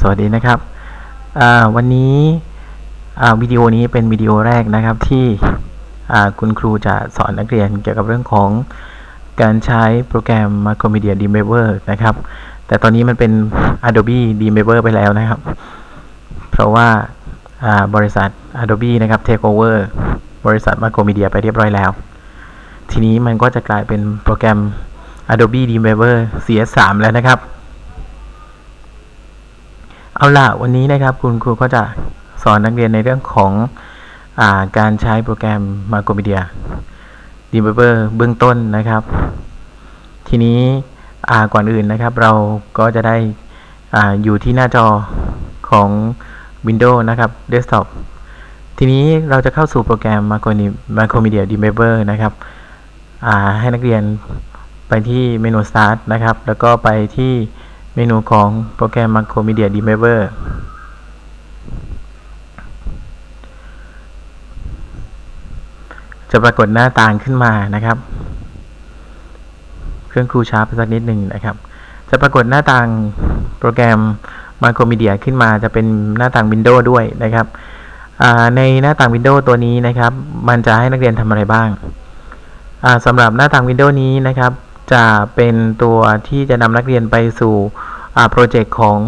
สวัสดีนะครับวันนี้วิดีโอนี้เป็นวิดีโอแรกนะครับที่คุณครูจะสอนนักเรียนเกี่ยวกับเรื่องของการใช้โปรแกรม Macromedia Dreamweaver นะครับ แต่ตอนนี้มันเป็น Adobe Dreamweaver ไปแล้วนะครับ เพราะว่าอ่าบริษัท Adobe นะครับ Take over บริษัท Macromedia ไปเรียบร้อยแล้ว ทีนี้มันก็จะกลายเป็นโปรแกรม Adobe Dreamweaver CS3 แล้วนะครับ เอาล่ะวันนี้นะครับคุณครูก็จะสอนนักเรียนในเรื่องของอาการใช้โปรแกรม Macromedia Dreamweaver เบื้องต้นนะครับ ทีนี้ก่อนอื่นนะครับ เราก็จะได้ออยู่ที่หน้าจอของ Windows นะครับ Desktop ทีนี้เราจะเข้าสู่โปรแกรม Macrone- Macromedia Dreamweaver นะครับให้นักเรียนไปที่เมนู Start นะครับ แล้วก็ไปที่ เมนูของโปรแกรม Macromedia Dreamweaver จะปรากฏหน้าต่างขึ้นมานะครับ เครื่องครูช้าไปสักนิดหนึ่งนะครับ จะปรากฏหน้าต่างโปรแกรม Macromedia ขึ้นมาจะเป็นหน้าต่าง Windows ด้วยนะครับในหน้าต่าง Windows ตัวนี้นะครับ มันจะให้นักเรียนทำอะไรบ้างสำหรับหน้าต่าง Windows นี้นะครับ จะเป็นตัวที่จะนำนักเรียนไปสู่ โปรเจกต์ของ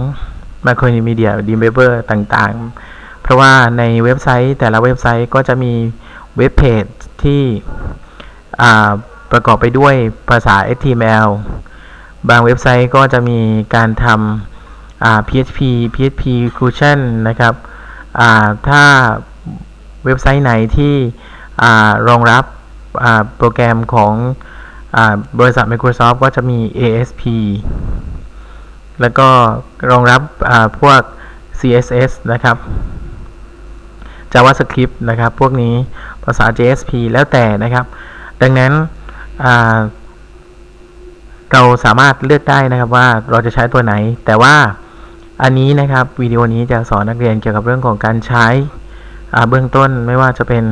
Macromedia Dreamweaver ต่างๆ เพราะว่าในเว็บไซต์แต่ละเว็บไซต์ก็จะมีเว็บเพจที่ประกอบไปด้วยภาษา HTML บางเว็บไซต์ก็จะมีการทำ PHP PHP Cushion นะครับถ้าเว็บไซต์ไหนที่รองรับโปรแกรมของอบริษัท Microsoft ก็จะมี ASP แล้วก็รองรับพวก CSS นะครับ JavaScript นะครับ พวกนี้ภาษา JSP แล้วแต่นะครับ ดังนั้นเราสามารถเลือกได้นะครับว่าเราจะใช้ตัวไหน แต่ว่าอันนี้นะครับวิดีโอนี้จะสอนนักเรียนเกี่ยวกับเรื่องของการใช้เบื้องต้นไม่ว่าจะเป็น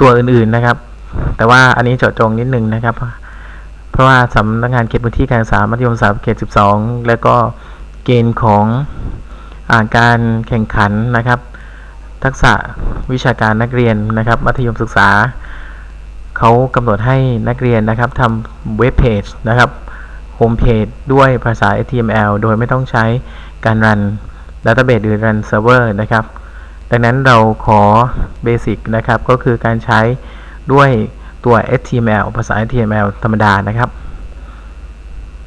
ตัวอื่นๆนะครับ แต่ว่าอันนี้เจาะจงนิดนึงนะครับ เพราะว่าสำนักงานเขตพื้นที่การศึกษามัธยมศึกษาเขต 12 แล้วก็เกณฑ์ของอาการแข่งขันนะครับ ทักษะวิชาการนักเรียนนะครับ มัธยมศึกษาเขากำหนดให้นักเรียนนะครับทำเว็บเพจนะครับโฮมเพจด้วยภาษา HTML โดยไม่ต้องใช้การรัน Database หรือรันเซิร์ฟเวอร์นะครับ ดังนั้นเราขอเบสิกนะครับ ก็คือการใช้ด้วย ตัว HTML ภาษา HTML ธรรมดานะครับ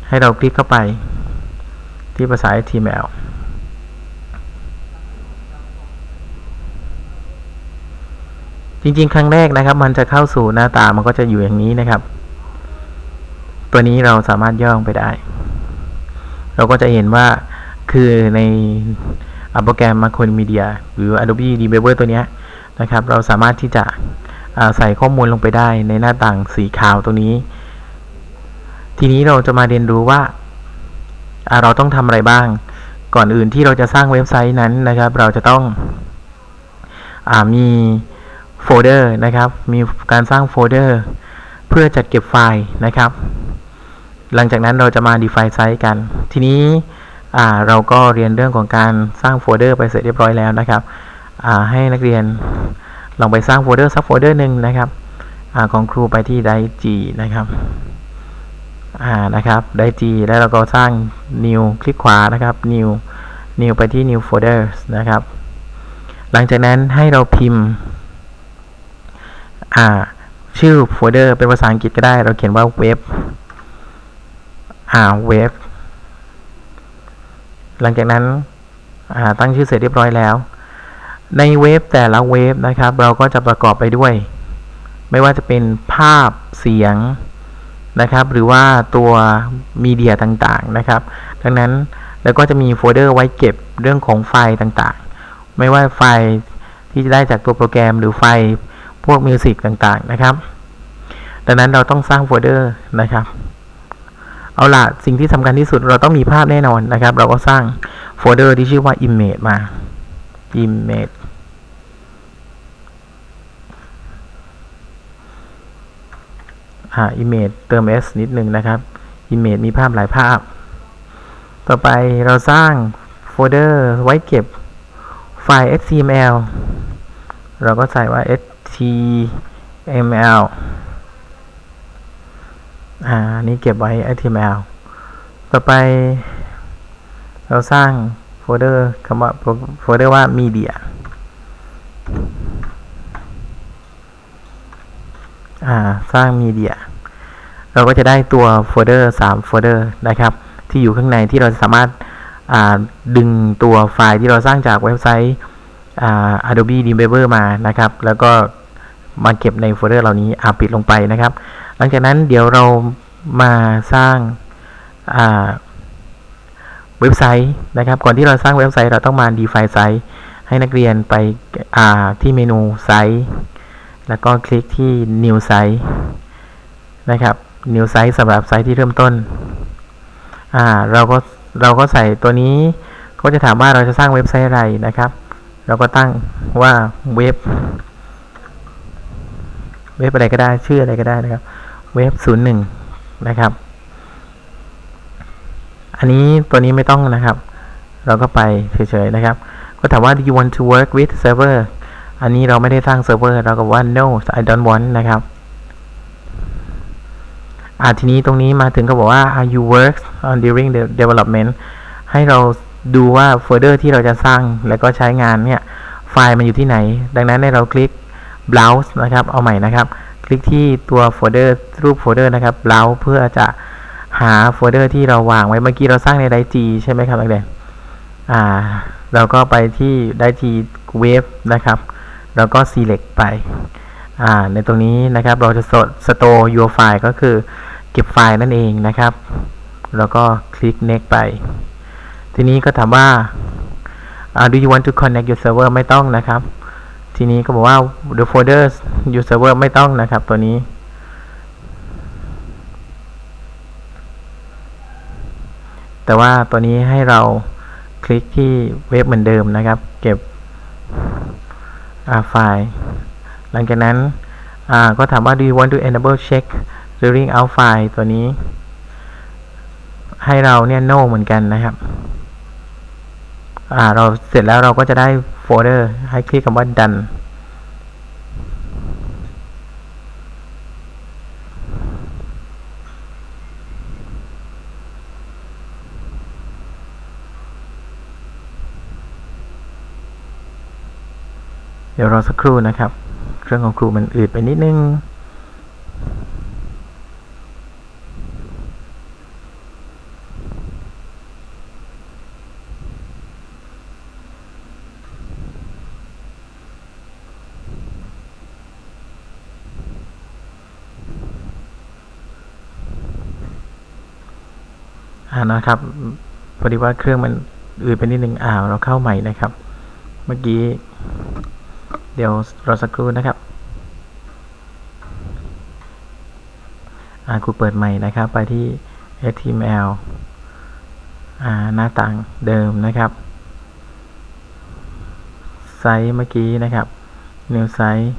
ให้เราคลิกเข้าไปที่ภาษา HTML จริงๆ ครั้งแรกนะครับ มันจะเข้าสู่หน้าตามันก็จะอยู่อย่างนี้นะครับ ตัวนี้เราสามารถย่องไปได้ เราก็จะเห็นว่าคือในโปรแกรม Macromedia หรือ Adobe Dreamweaver ตัวนี้นะครับ เราสามารถที่จะ ใส่ข้อมูลลงไปได้ในหน้าต่างสีขาวตรงนี้ ทีนี้เราจะมาเรียนรู้ว่า เราต้องทำอะไรบ้าง ก่อนอื่นที่เราจะสร้างเว็บไซต์นั้นนะครับ เราจะต้องอมีโฟลเดอร์นะครับ มีการสร้างโฟลเดอร์เพื่อจัดเก็บไฟล์นะครับ หลังจากนั้นเราจะมา define site กัน ทีนี้เราก็เรียนเรื่องของการสร้างโฟลเดอร์ไปเสร็จเรียบร้อยแล้วนะครับให้นักเรียน ลองไปสร้างโฟลเดอร์สักโฟลเดอร์หนึ่งนะครับอของครูไปที่ d i g นะครับอ่านะครับ d i g แล้วเราก็สร้าง new คลิกขวานะครับ new new ไปที่ new folders นะครับ หลังจากนั้นให้เราพิมพ์อ่าชื่อโฟลเดอร์เป็นภาษาอังกฤษก็ได้ เราเขียนว่าเว็บอ่าเว็บหลังจากนั้นอ่าตั้งชื่อเสร็จเรียบร้อยแล้ว ในเว็บแต่ละเว็บนะครับ เราก็จะประกอบไปด้วย ไม่ว่าจะเป็นภาพเสียงนะครับ หรือว่าตัวมีเดียต่างๆนะครับ ดังนั้นแล้วก็จะมีโฟลเดอร์ไว้เก็บเรื่องของไฟล์ต่างๆ ไม่ว่าไฟล์ที่จะได้จากตัวโปรแกรมหรือไฟล์พวกมิวสิกต่างๆนะครับ ดังนั้นเราต้องสร้างโฟลเดอร์นะครับ เอาล่ะสิ่งที่สำคัญที่สุดเราต้องมีภาพแน่นอนนะครับ เราก็สร้างโฟลเดอร์ที่ชื่อว่า image มา image อ่า image เติม s นิดนึงนะครับ image มีภาพหลายภาพ ต่อไปเราสร้างโฟลเดอร์ไว้เก็บไฟล์ HTML เราก็ใส่ว่า HTML อ่า นี่เก็บไว้ HTML ต่อไป เราสร้างโฟลเดอร์คำว่าโฟลเดอร์ว่า media อ่า สร้าง media เราก็จะได้ตัวโฟลเดอร์3โฟลเดอร์นะครับ ที่อยู่ข้างในที่เราสามารถดึงตัวไฟล์ที่เราสร้างจากเว็บไซต์ Adobe Dreamweaver มานะครับ แล้วก็มาเก็บในโฟลเดอร์เหล่านี้อาปิดลงไปนะครับ หลังจากนั้นเดี๋ยวเรามาสร้างเว็บไซต์นะครับ ก่อนที่เราสร้างเว็บไซต์เราต้องมา define ไซต์ให้นักเรียนไปที่เมนูไซต์ แล้วก็คลิกที่ new site นะครับ new site สำหรับไซต์ที่เริ่มต้น อ่า เราก็เราก็ใส่ตัวนี้ก็จะถามว่าเราจะสร้างเว็บไซต์อะไรนะครับ เราก็ตั้งว่าเว็บ เว็บอะไรก็ได้ชื่ออะไรก็ได้นะครับ เว็บ01นะครับ อันนี้ตัวนี้ไม่ต้องนะครับ เราก็ไปเฉยๆนะครับ ก็ถามว่า do you want to work with server อันนี้เราไม่ได้สร้างเซิร์ฟเวอร์เราก็ว่า no I don't want นะครับอ่าทีนี้ตรงนี้มาถึงก็บอกว่า are you work on during the development ให้เราดูว่าโฟลเดอร์ที่เราจะสร้างแล้วก็ใช้งานเนี่ย ไฟล์มันอยู่ที่ไหน ดังนั้นให้เราคลิก browse นะครับ เอาใหม่นะครับ คลิกที่ตัวโฟลเดอร์รูปโฟลเดอร์นะครับ browse เพื่อจะหาโฟลเดอร์ที่เราวางไว้เมื่อกี้เราสร้างในไดจีใช่ไหมครับนักเรียนอ่า เราก็ไปที่ไดจีเวฟนะครับ แล้วก็ select ไปอ่าในตรงนี้นะครับเราจะ store your file ก็คือเก็บไฟล์นั่นเองนะครับ แล้วก็คลิก next ไป ทีนี้ก็ถามว่า do you want to connect your server ไม่ต้องนะครับ ทีนี้ก็บอกว่า the folders your server ไม่ต้องนะครับตัวนี้แต่ว่าตัวนี้ให้เราคลิกที่เว็บเหมือนเดิมนะครับ เก็บ ไฟล์หลังจากนั้นก็ถามว่า do you want to enable check during out file ตัวนี้ ให้เราเนี่ย no เหมือนกันนะครับเราเสร็จแล้วเราก็จะได้โฟลเดอร์ให้คลิกคำว่า done ดี๋ยวรอสักครู่นะครับ เครื่องของครูมันอืดไปนิดนึงอ่านะครับพอดีว่าเครื่องมันอืดไปนิดนึงอ่าวเราเข้าใหม่นะครับ เมื่อกี้ เดี๋ยวรอสักครู่นะครับครูเปิดใหม่นะครับ ไปที่ HTML หน้าต่างเดิมนะครับไซต์เมื่อกี้นะครับ new site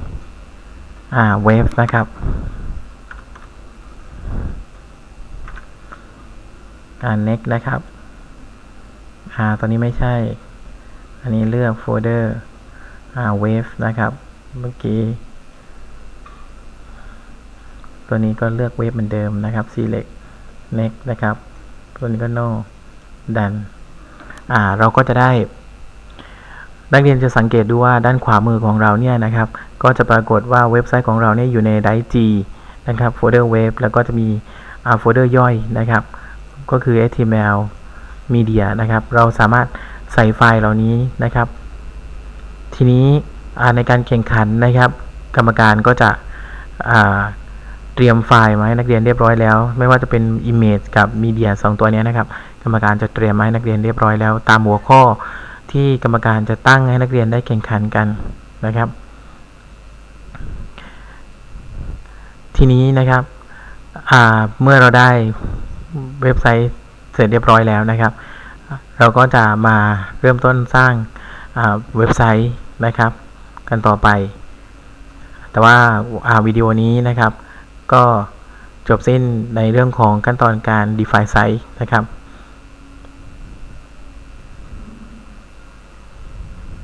อ่าเว็บนะครับอ่า next นะครับ อ่า ตอนนี้ไม่ใช่ อันนี้เลือกโฟลเดอร์ เวฟนะครับ เมื่อกี้ ตัวนี้ก็เลือกเวฟเหมือนเดิมนะครับ select next นะครับ ตัวนี้ก็ no done อ่า เราก็จะได้ นักเรียนจะสังเกตดูว่าด้านขวามือของเราเนี่ยนะครับ ก็จะปรากฏว่าเว็บไซต์ของเราเนี่ยอยู่ในไดจีนะครับโฟลเดอร์เวฟแล้วก็จะมีโฟลเดอร์ย่อยนะครับ ก็คือ HTML media นะครับ เราสามารถใส่ไฟล์เหล่านี้นะครับ ทีนี้ในการแข่งขันนะครับ กรรมการก็จะเตรียมไฟล์มาให้นักเรียนเรียบร้อยแล้ว ไม่ว่าจะเป็น Image กับ Media 2 ตัวนี้นะครับ กรรมการจะเตรียมมาให้นักเรียนเรียบร้อยแล้ว ตามหัวข้อที่กรรมการจะตั้งให้นักเรียนได้แข่งขันกันนะครับ ทีนี้นะครับเมื่อเราได้เว็บไซต์เสร็จเรียบร้อยแล้วนะครับ เราก็จะมาเริ่มต้นสร้างเว็บไซต์ นะครับ กันต่อไป แต่ว่าวิดีโอนี้นะครับ ก็จบสิ้นในเรื่องของขั้นตอนการ define size นะครับ